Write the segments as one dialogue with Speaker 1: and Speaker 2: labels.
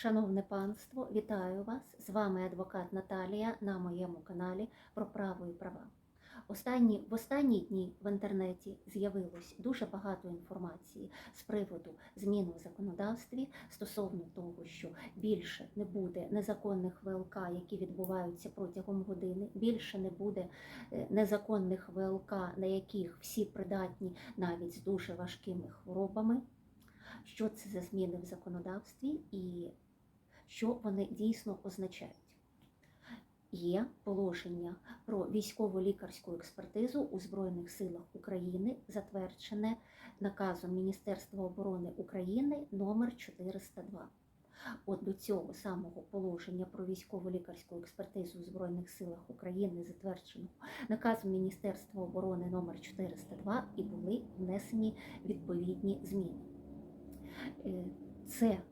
Speaker 1: Шановне панство, вітаю вас! З вами адвокат Наталія на моєму каналі про право і права. Останні, в останні дні в інтернеті з'явилось дуже багато інформації з приводу змін у законодавстві стосовно того, що більше не буде незаконних ВЛК, які відбуваються протягом години, більше не буде е, незаконних ВЛК, на яких всі придатні навіть з дуже важкими хворобами. Що це за зміни в законодавстві і що вони дійсно означають? Є положення про військово-лікарську експертизу у Збройних силах України, затверджене наказом Міністерства оборони України номер 402. От до цього самого положення про військово-лікарську експертизу у Збройних силах України, затвердженого наказом Міністерства оборони номер 402, і були внесені відповідні зміни. Е, Це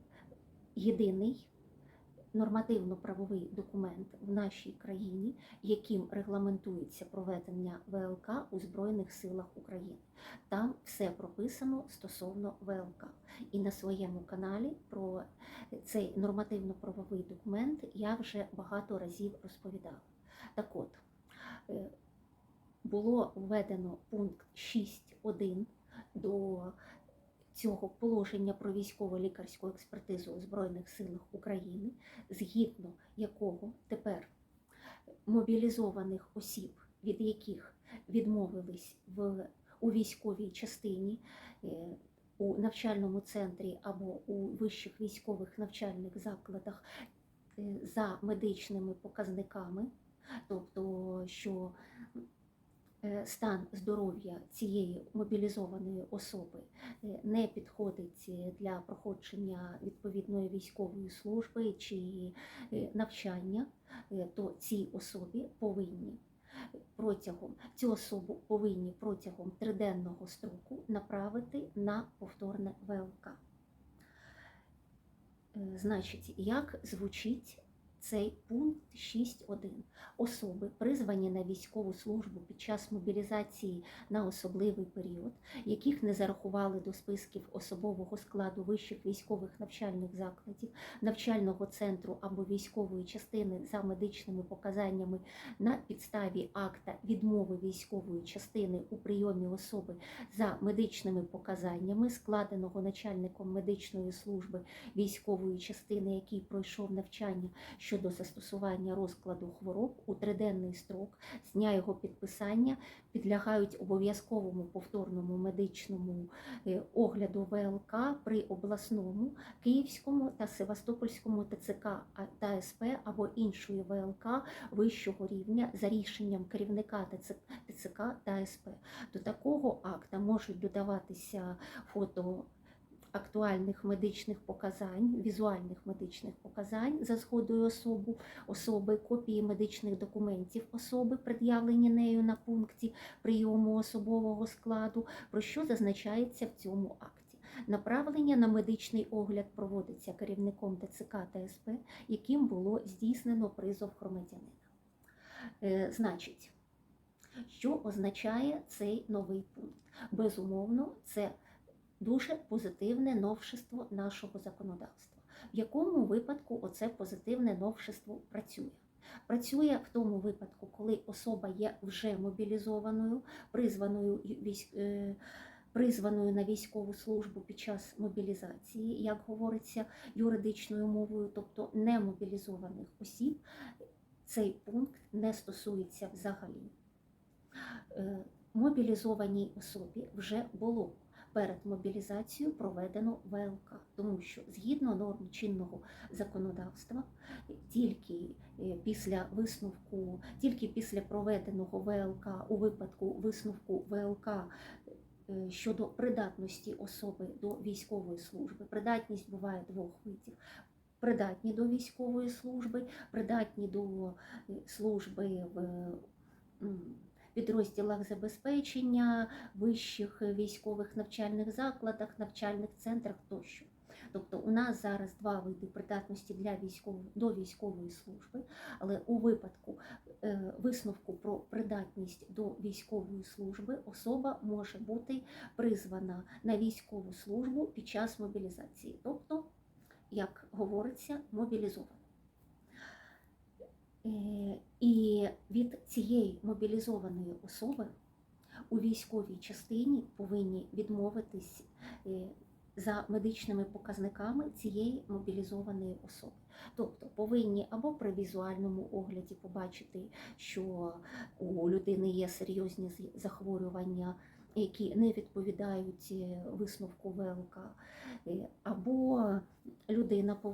Speaker 1: єдиний нормативно-правовий документ в нашій країні, яким регламентується проведення ВЛК у Збройних силах України. Там все прописано стосовно ВЛК. І на своєму каналі про цей нормативно-правовий документ я вже багато разів розповідала. Так от, е, було введено пункт 6.1 до цього положення про військово-лікарську експертизу у Збройних силах України, згідно якого тепер мобілізованих осіб, від яких відмовились в, у військовій частині, е, у навчальному центрі або у вищих військових навчальних закладах е, за медичними показниками, тобто що стан здоров'я цієї мобілізованої особи е, не підходить для проходження відповідної військової служби чи е, навчання, е, то цій особі повинні протягом цю особу повинні протягом триденного строку направити на повторне ВЛК. Е, Значить, як звучить цей пункт 6.1. Особи, призвані на військову службу під час мобілізації на особливий період, яких не зарахували до списків особового складу вищих військових навчальних закладів, навчального центру або військової частини за медичними показаннями на підставі акта відмови військової частини у прийомі особи за медичними показаннями, складеного начальником медичної служби військової частини, який пройшов навчання щодо застосування розкладу хвороб у триденний строк з дня його підписання підлягають обов'язковому повторному медичному е, огляду ВЛК при обласному, Київському та Севастопольському ТЦК та СП або іншої ВЛК вищого рівня за рішенням керівника ТЦ- ТЦК та СП. До такого акта можуть додаватися фото актуальних медичних показань, візуальних медичних показань за згодою особу, особи, копії медичних документів особи, пред'явлені нею на пункті прийому особового складу, про що зазначається в цьому акті. Направлення на медичний огляд проводиться керівником ТЦК та СП, яким було здійснено призов громадянина. Е, Значить, що означає цей новий пункт? Безумовно, це дуже позитивне новшество нашого законодавства. В якому випадку оце позитивне новшество працює? Працює в тому випадку, коли особа є вже мобілізованою, призваною військ. е, Призваною на військову службу під час мобілізації, як говориться юридичною мовою, тобто немобілізованих осіб, цей пункт не стосується взагалі. Е, Мобілізованій особі вже було перед мобілізацією проведено ВЛК, тому що згідно норм чинного законодавства, тільки е, після висновку, тільки після проведеного ВЛК у випадку висновку ВЛК е, щодо придатності особи до військової служби, придатність буває двох видів. Придатні до військової служби, придатні до е, служби в підрозділах забезпечення, вищих військових навчальних закладах, навчальних центрах тощо. Тобто у нас зараз два види придатності для військової до військової служби, але у випадку е, висновку про придатність до військової служби особа може бути призвана на військову службу під час мобілізації. Тобто, як говориться мобілізований. Е, І від цієї мобілізованої особи у військовій частині повинні відмовитись е, за медичними показниками цієї мобілізованої особи. Тобто повинні або при візуальному огляді побачити, що у людини є серйозні захворювання, які не відповідають е, висновку ВЛК, е, або людина е,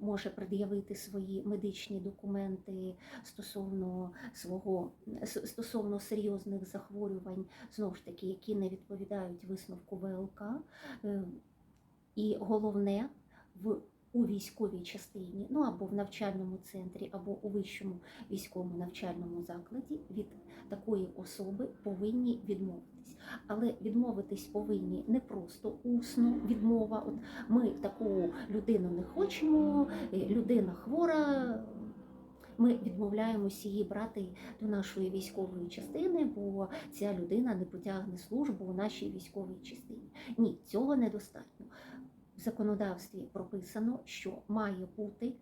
Speaker 1: може пред'явити свої медичні документи стосовно свого стосовно серйозних захворювань, знову ж таки, які не відповідають висновку ВЛК. І головне в у військовій частині, ну або в навчальному центрі, або у вищому військовому навчальному закладі від такої особи повинні відмовитись. Але відмовитись повинні не просто усно відмова. От ми таку людину не хочемо, е, людина хвора. Ми відмовляємося її брати до нашої військової частини, бо ця людина не потягне службу у нашій військовій частині. Ні, цього недостатньо. В законодавстві прописано, що має бути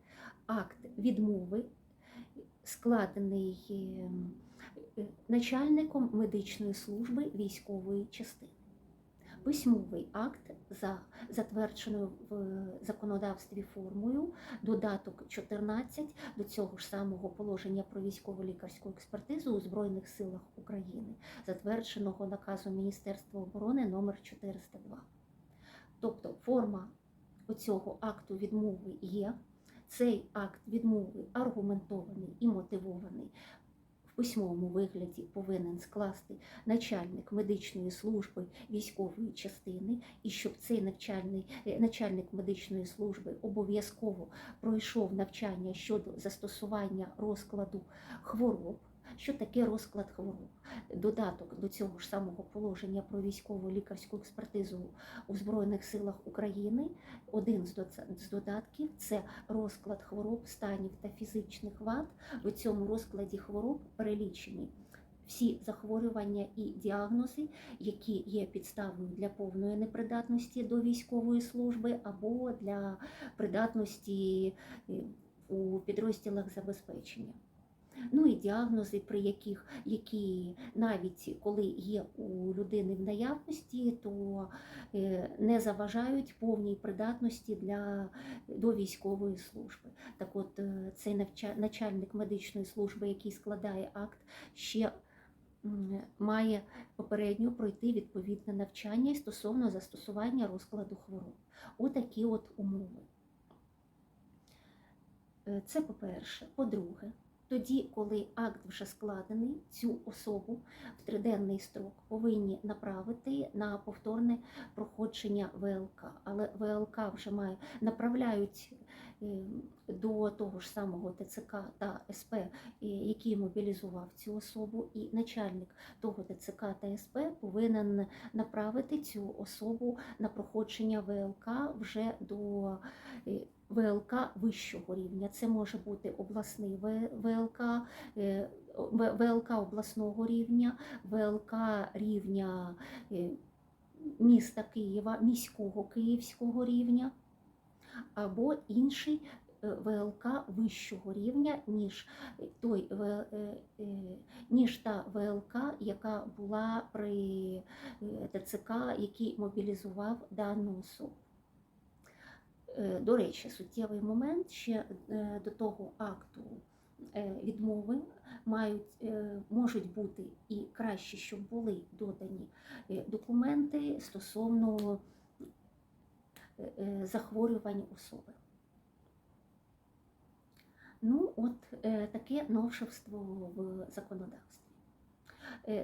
Speaker 1: акт відмови, складений ем, е, начальником медичної служби військової частини. Письмовий акт за затвердженою в законодавстві формою, додаток 14 до цього ж самого положення про військово-лікарську експертизу у Збройних силах України, затвердженого наказом Міністерства оборони номер 402. Тобто форма оцього акту відмови є. Цей акт відмови аргументований і мотивований в письмовому вигляді повинен скласти начальник медичної служби військової частини, і щоб цей навчальний е, начальник медичної служби обов'язково пройшов навчання щодо застосування розкладу хвороб. Що таке розклад хвороб? Додаток до цього ж самого положення про військову лікарську експертизу у Збройних силах України. Один з додатків це розклад хвороб, станів та фізичних вад. В цьому розкладі хвороб перелічені всі захворювання і діагнози, які є підставою для повної непридатності до військової служби або для придатності е, у підрозділах забезпечення. Ну і діагнози, при яких які навіть коли є у людини в наявності, то е, не заважають повній придатності для до військової служби. Так от е, цей начальник медичної служби, який складає акт, ще має попередньо пройти відповідне навчання стосовно застосування розкладу хвороб. Отакі от умови. Е, Це по-перше. По-друге, тоді, коли акт вже складений, цю особу в триденний строк повинні направити на повторне проходження ВЛК. Але ВЛК вже має направляють е, до того ж самого ТЦК та СП, е, який мобілізував цю особу, і начальник того ТЦК та СП повинен направити цю особу на проходження ВЛК вже до е, ВЛК вищого рівня. Це може бути обласний ВЛК, е, ВЛК обласного рівня, ВЛК рівня е, міста Києва, міського київського рівня, або інший е, ВЛК вищого рівня, ніж той ніж та ВЛК, яка була при ТЦК, який мобілізував дану особу. Е, До речі, суттєвий момент ще е, до того акту е, відмови мають, можуть бути і краще, щоб були додані документи стосовно захворювань особи. Ну, от таке новшевство в законодавстві.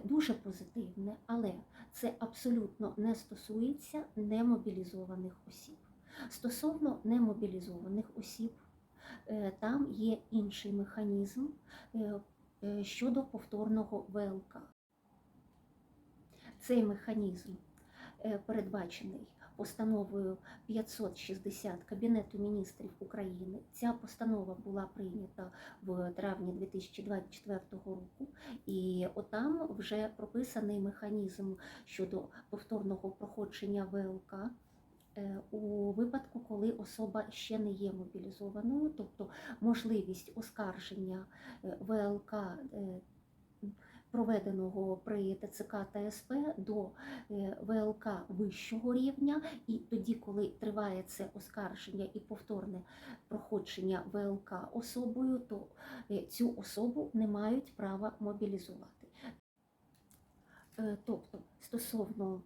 Speaker 1: Дуже позитивне, але це абсолютно не стосується немобілізованих осіб. Стосовно немобілізованих осіб, е, там є інший механізм е, е, щодо повторного ВЛК. Цей механізм передбачений постановою 560 Кабінету міністрів України. Ця постанова була прийнята в травні 2024 року, і отам вже прописаний механізм щодо повторного проходження ВЛК у випадку, коли особа ще не є мобілізованою, тобто можливість оскарження е, ВЛК е, проведеного при ТЦК та СП до е, ВЛК вищого рівня, і тоді, коли триває це оскарження і повторне проходження ВЛК особою, то е, цю особу не мають права мобілізувати. Е, Тобто стосовно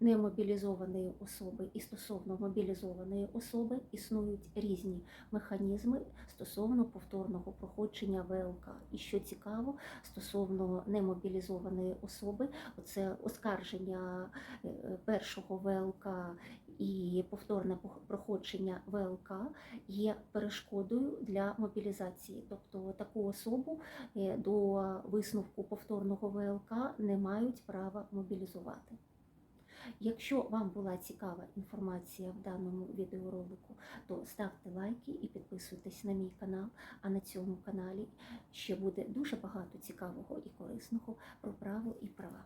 Speaker 1: немобілізованої особи і стосовно мобілізованої особи існують різні механізми стосовно повторного проходження ВЛК. І що цікаво, стосовно немобілізованої особи, це оскарження е, першого ВЛК і повторне проходження ВЛК є перешкодою для мобілізації. Тобто таку особу е, до висновку повторного ВЛК не мають права мобілізувати. Якщо вам була цікава інформація в даному відеоролику, то ставте лайки і підписуйтесь на мій канал. А на цьому каналі ще буде дуже багато цікавого і корисного про право і права.